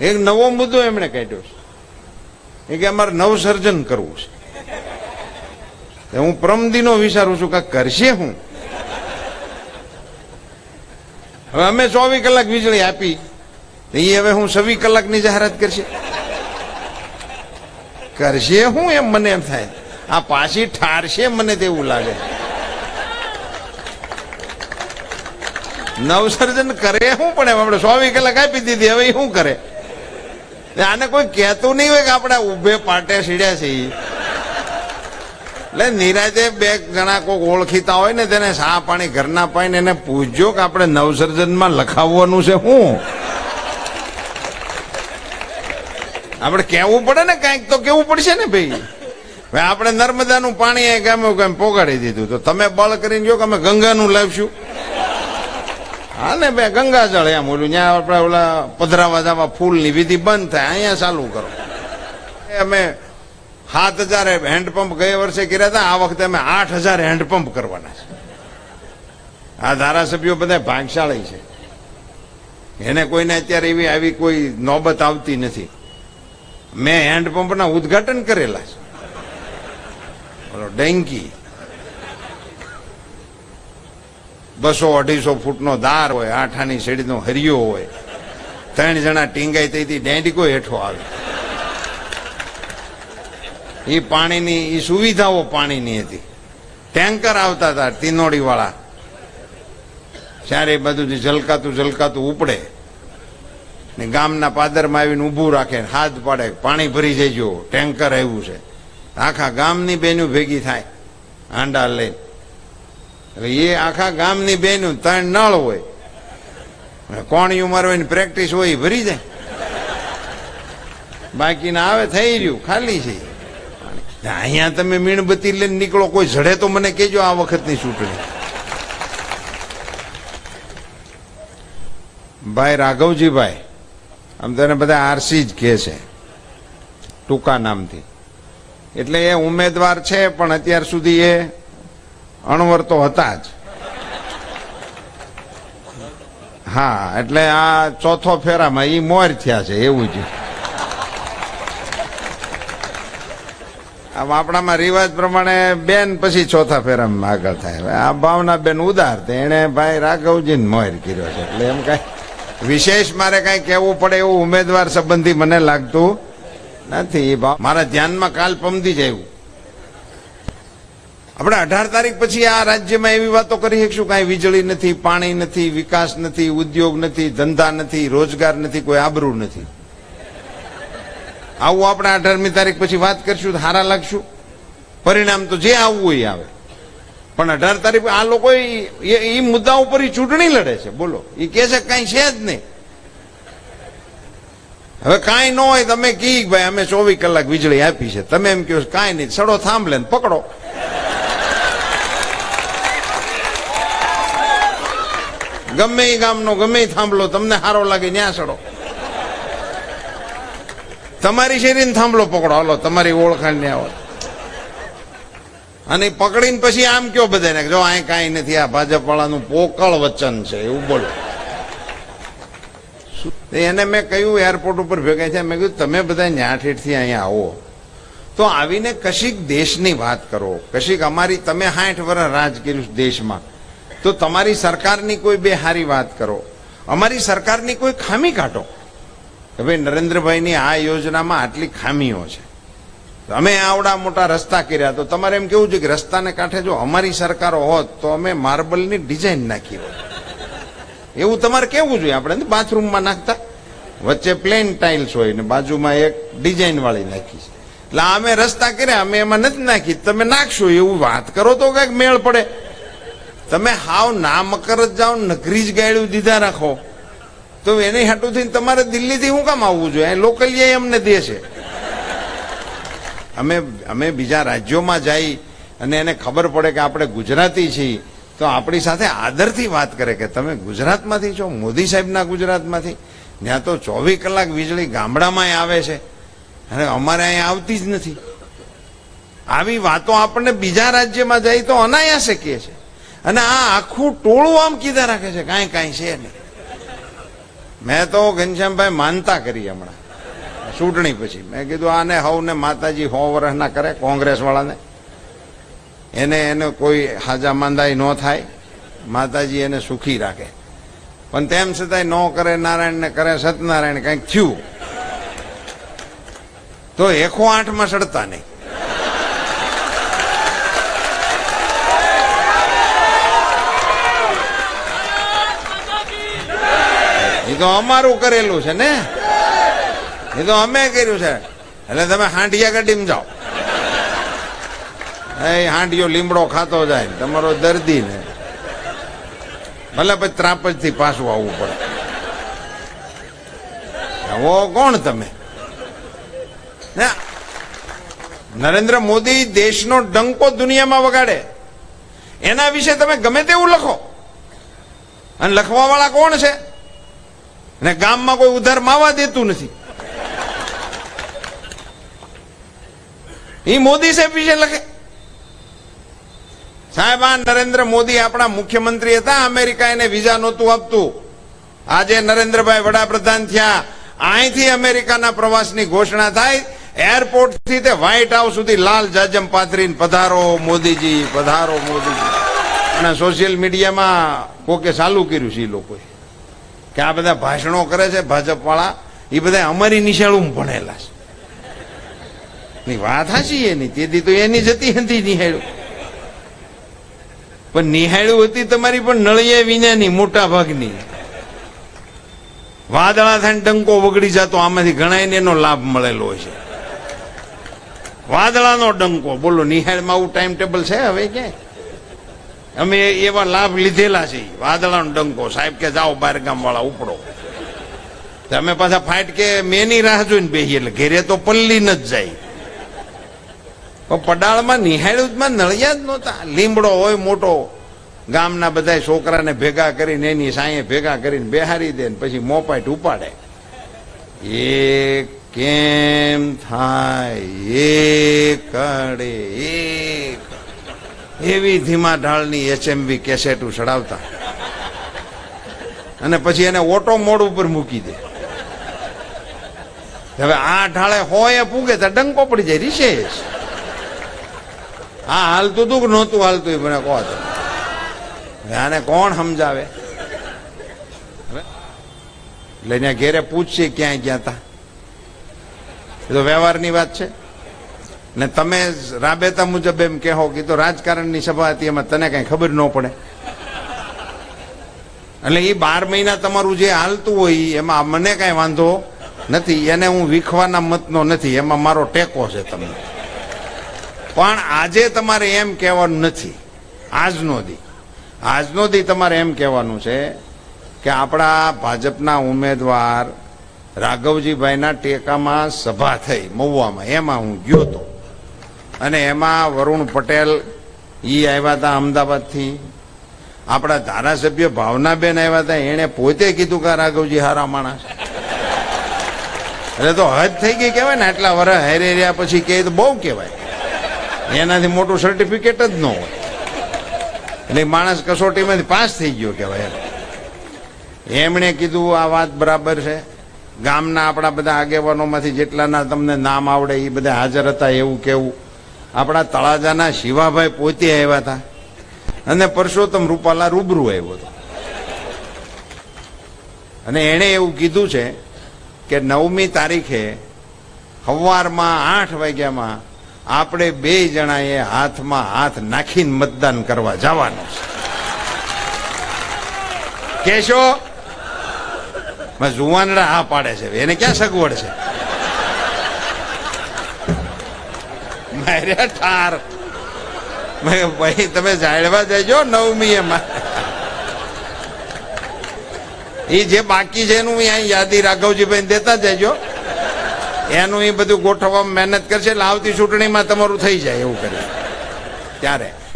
એક નવો મુદ્દો એમણે કાઢ્યો છે. એ કે અમારે નવસર્જન કરવું છે. હું પ્રમદીનો વિચારું છું કે કરશે હું? હવે અમે ચોવીસ કલાક વીજળી આપી એ હવે હું છવ્વીસ કલાકની જાહેરાત કરશે. કરશે હું એમ મને એમ થાય. આ પાછી ઠારશે મને તેવું લાગે. નવસર્જન કરે શું પણ એમ. આપણે ચોવીસ કલાક આપી દીધી, હવે શું કરે? આને કોઈ કહેતું નહીં હોય કે આપણે ઉભે પાટે સીડ્યા છે એટલે નિરાજે બે જણા કોઈક ઓળખીતા હોય ને તેને સા પાણી ઘરના પાઈને એને પૂછજો કે આપણે નવસર્જનમાં લખાવવાનું છે હું. આપણે કહેવું પડે ને કાંઈક તો કેવું પડશે ને ભાઈ. હવે આપણે નર્મદાનું પાણી એ ગમે પોગાડી દીધું. તો તમે બળ કરીને જો કે અમે ગંગાનું લાવશું. હા ને બે ગંગાજળ એમ ઓલું ત્યાં આપણે ઓલા પધરાવા જવા ફૂલની વિધિ બંધ થાય, અહીંયા ચાલુ કરો. અમે સાત હજાર હેન્ડપંપ ગયા વર્ષે કર્યા હતા, આ વખતે અમે આઠ હજાર હેન્ડપંપ કરવાના છે. આ ધારાસભ્યો બધા ભાગશાળી છે. એને કોઈને અત્યારે એવી આવી કોઈ નોબત આવતી નથી. મેં હેન્ડપંપના ઉદ્ઘાટન કરેલા છે. ડેન્કી. બસો અઢીસો ફૂટનો દાર હોય, આઠાની શેડીનો હરિયો હોય. ત્રણ જણા ટીંગાઈ તેથી ડેન્ડિકો હેઠો આવે. એ પાણીની એ સુવિધાઓ પાણીની હતી. ટેન્કર આવતા હતા તિનોડીવાળા ત્યારે બધું ઝલકાતું ઝલકાતું ઉપડે. ને ગામના પાદરમાં આવીને ઊભું રાખે હાથ પાડે, પાણી ભરી જજો, ટેન્કર આવ્યું છે. આખા ગામની બેનું ભેગી થાય, હાંડા લઈને. હવે એ આખા ગામની બેનું ત્રણ નળ હોય. અને હોય ને પ્રેક્ટિસ હોય એ ભરી જાય બાકીના આવે થઈ રહ્યું, ખાલી છે. અહીંયા તમે મીણબત્તી લઈને નીકળો, કોઈ જડે તો મને કેજો આ વખતની ચૂંટણી. ભાઈ રાઘવજીભાઈ, આમ તને બધા આરસી જ કહે છે, ટૂંકા નામથી. એટલે એ ઉમેદવાર છે, પણ અત્યાર સુધી એ અણવર તો હતા જ. હા, એટલે આ ચોથો ફેરામાં એ મોર થયા છે, એવું જ. આપણામાં રિવાજ પ્રમાણે બેન પછી ચોથા ફેરામાં આગળ થાય. આ ભાવના બેન ઉદાર એને ભાઈ રાઘવજીને મોર કર્યો છે. એટલે એમ કઈ વિશેષ મારે કઈ કહેવું પડે એવું ઉમેદવાર સંબંધી મને લાગતું નથી. એ ભાવ મારા ધ્યાનમાં કાલ પમદી જ આવ્યું. આપણે અઢાર તારીખ પછી આ રાજ્યમાં એવી વાતો કરી શકશું, કાંઈ વીજળી નથી, પાણી નથી, વિકાસ નથી, ઉદ્યોગ નથી, ધંધા નથી, રોજગાર નથી, કોઈ આબરૂ નથી. આવું આપણે અઢારમી તારીખ પછી વાત કરશું હારા લાગશું. પરિણામ તો જે આવવું એ આવે. પણ અઢાર તારીખ આ લોકો એ મુદ્દા ઉપર એ ચૂંટણી લડે છે. બોલો. એ કે છે કઈ છે જ નહીં. હવે કાંઈ ન હોય તમે કી ભાઈ અમે ચોવીસ કલાક વીજળી આપી છે. તમે એમ કહો કાંઈ નહીં. સડો થાંભલે પકડો. ગમે એ ગામનો, ગમે થાંભલો, તમને સારો લાગે ત્યાં સડો તમારી શેરીને થાંભલો પકડો. હાલો, તમારી ઓળખાણ ને આવો અને પકડીને પછી આમ કયો બધાને જો અહીં કાંઈ નથી, આ ભાજપ વાળાનું પોકળ વચન છે, એવું બોલો. એને મેં કહ્યું એરપોર્ટ ઉપર ભેગા છે મેં કીધું, તમે બધા ન્યાઠેઠથી અહીંયા આવો. તો આવીને કશીક દેશની વાત કરો. કશીક અમારી, તમે સાઠ વર્ષ રાજ કર્યું દેશમાં. તો તમારી સરકારની કોઈ બે હારી વાત કરો. અમારી સરકારની કોઈ ખામી કાઢો. કે ભાઈ નરેન્દ્રભાઈની આ યોજનામાં આટલી ખામીઓ છે. અમે આવડા મોટા રસ્તા કર્યા તો તમારે એમ કેવું છે કે રસ્તાને કાંઠે જો અમારી સરકારો હોત તો અમે માર્બલની ડિઝાઇન નાખી હોત. એવું તમારે કેવું જોઈએ? આપણે બાથરૂમમાં નાખતા. વચ્ચે પ્લેન ટાઇલ્સ હોય ને બાજુમાં એક ડિઝાઇન વાળી નાખી છે. એટલે અમે રસ્તા કર્યા, અમે એમાં નથી નાખી. તમે નાખશો એવું વાત કરો તો કંઈક મેળ પડે. તમે હાવ ના મકર જ જાઓ, નકરી જ ગાયડું દીધા રાખો. તો એની હાટું થઈને તમારે દિલ્હીથી શું કામ આવવું જોઈએ? અહીં લોકલીએ અમને દે છે. અમે અમે બીજા રાજ્યોમાં જઈ અને એને ખબર પડે કે આપણે ગુજરાતી છીએ, તો આપણી સાથે આદરથી વાત કરે કે તમે ગુજરાતમાંથી છો, મોદી સાહેબના ગુજરાતમાંથી. ત્યાં તો ચોવીસ કલાક વીજળી ગામડામાં આવે છે. અને અમારે અહીંયા આવતી જ નથી. આવી વાતો આપણને બીજા રાજ્યમાં જાય તો અનાયાસે કહે છે. અને આ આખું ટોળું આમ કીધા રાખે છે, કાંઈ કાંઈ છે નહીં. મેં તો ઘનશ્યામભાઈ માનતા કરી હમણાં. ચૂંટણી પછી. મેં કીધું, આને હવને માતાજી સો વર્ષના કરે કોંગ્રેસ વાળાને એને એને કોઈ હાજા માંદાઈ ન થાય. માતાજી એને સુખી રાખે. પણ તેમ છતાંય ન કરે નારાયણને કરે સત્યનારાયણ, કંઈક થયું. તો એકો આઠમાં સડતા નહીં. તો અમારું કરેલું છે ને? એ તો અમે કર્યું છે. એટલે તમે હાંડિયા ગાડીમાં જાઓ. એ હાંડિયો લીમડો ખાતો જાય તમારો દર્દી ને. ભલે પછી ત્રાપજથી પાછું આવવું પડે. ઓ કોણ તમે? નરેન્દ્ર મોદી દેશનો ડંકો દુનિયામાં વગાડે. એના વિશે તમે ગમે તેવું લખો. અને લખવા વાળા કોણ છે? ને ગામમાં કોઈ ઉધાર માવા દેતું નથી. એ મોદી સાહેબ વિશે લખે. સાહેબ, આ નરેન્દ્ર મોદી આપણા મુખ્યમંત્રી હતા, અમેરિકા એને વિઝા નહોતું આપતું. આજે નરેન્દ્રભાઈ વડાપ્રધાન થયા. અહીંથી અમેરિકાના પ્રવાસની ઘોષણા થાય. એરપોર્ટથી તે વ્હાઇટ હાઉસ સુધી લાલ જાજમ પાથરીને પધારો મોદીજી પધારો મોદીજી. અને સોશિયલ મીડિયામાં કોકે ચાલુ કર્યું છે એ લોકોએ. કે આ બધા ભાષણો કરે છે ભાજપ વાળા એ બધા અમારી નિશાળું ભણેલા છે. ની વાત હાચી એની? તેથી તો એની જતી હતી નિહાળ્યું. પણ નિહાળ્યું હતી તમારી પણ નળિયા વિનાની, મોટા ભાગની. વાદળા થાય ડંકો વગડી જતો, આમાંથી ઘણા એનો લાભ મળેલો છે. વાદળાનો ડંકો. બોલો, નિહાળમાં આવું ટાઈમ ટેબલ છે હવે કે અમે એવા લાભ લીધેલા છે. વાદળાનો ડંકો. સાહેબ કે જાઓ બાર ગામ વાળા ઉપડો અમે પાછા ફાઇટ કે મેની રાહ જોઈને બેસીએ એટલે ઘેરે તો પલ્લી ન જ જાય. પણ પડાળમાં નિહાળ્યું નળિયા જ નહોતા. લીમડો હોય મોટો. ગામના બધા છોકરાને ભેગા કરીને, એની સાંયે ભેગા કરીને બેહારી દે પછી મોપાઈટ ઉપાડે. એક કેમ થાય? એ કડે એક એવી ધીમા ઢાળની એચએમવી કેસેટું ચડાવતા અને પછી એને ઓટો મોડ ઉપર મૂકી દે. હવે આ ઢાળે હોય પૂગે તો ડંકો પડી જાય રિશેષ આ હાલતું તું નહોતું હાલતું મને કહો તો. આને કોણ સમજાવે? લઈને ઘેરે પૂછશે ક્યાંય ગયા તા એ તો વ્યવહારની વાત છે. ને તમે રાબેતા મુજબ એમ કહો કે તો રાજકારણની સભા હતી, એમાં તને કઈ ખબર ન પડે. એટલે એ બાર મહિના તમારું જે હાલતું હોય, એમાં મને કઈ વાંધો નથી, એને હું વિખવાના મતનો નથી, એમાં મારો ટેકો છે તમને. પણ આજે તમારે એમ કહેવાનું નથી. આજનો દી. આજનો દી તમારે એમ કહેવાનું છે કે આપણા ભાજપના ઉમેદવાર રાઘવજીભાઈના ટેકામાં સભા થઈ, મહુવામાં, એમાં હું ગયો હતો અને એમાં વરુણ પટેલ ઈ આવ્યા હતા અમદાવાદથી. આપણા ધારાસભ્ય ભાવનાબેન આવ્યા હતા એણે પોતે કીધું કે રાઘવજી હારા માણસ. એટલે તો હદ થઈ ગઈ કહેવાય ને, આટલા વર્ષ હેરે રહ્યા પછી કહે તો બહુ કહેવાય. એનાથી મોટું સર્ટિફિકેટ જ ન હોય. એટલે માણસ કસોટીમાંથી પાસ થઈ ગયો કહેવાય એમણે કીધું આ વાત બરાબર છે. ગામના આપણા બધા આગેવાનોમાંથી જેટલાના તમને નામ આવડે, એ બધા હાજર હતા એવું કેવું. આપણા તળાજાના શિવાભાઈ પોતે આવ્યા હતા. અને પરસોત્તમ રૂપાલા રૂબરૂ આવ્યો હતો. અને એણે એવું કીધું છે કે નવમી તારીખે સવારમાં આઠ વાગ્યામાં આપણે બે જણાએ હાથમાં હાથ નાખીને મતદાન કરવા જવાનું છે. કેશો? જુવાનડા હા પાડે છે. એને ક્યાં સગવડ છે? મારે ઠાર. ભાઈ, તમે જાળવા જજો નવમી એમાં. એ જે બાકી છે એનું અહીં યાદી રાઘવજીભાઈ દેતા જજો. એનું એ બધું ગોઠવવામાં મહેનત કરશે, એટલે આવતી ચૂંટણીમાં તમારું થઈ જાય એવું કરે. ત્યારે.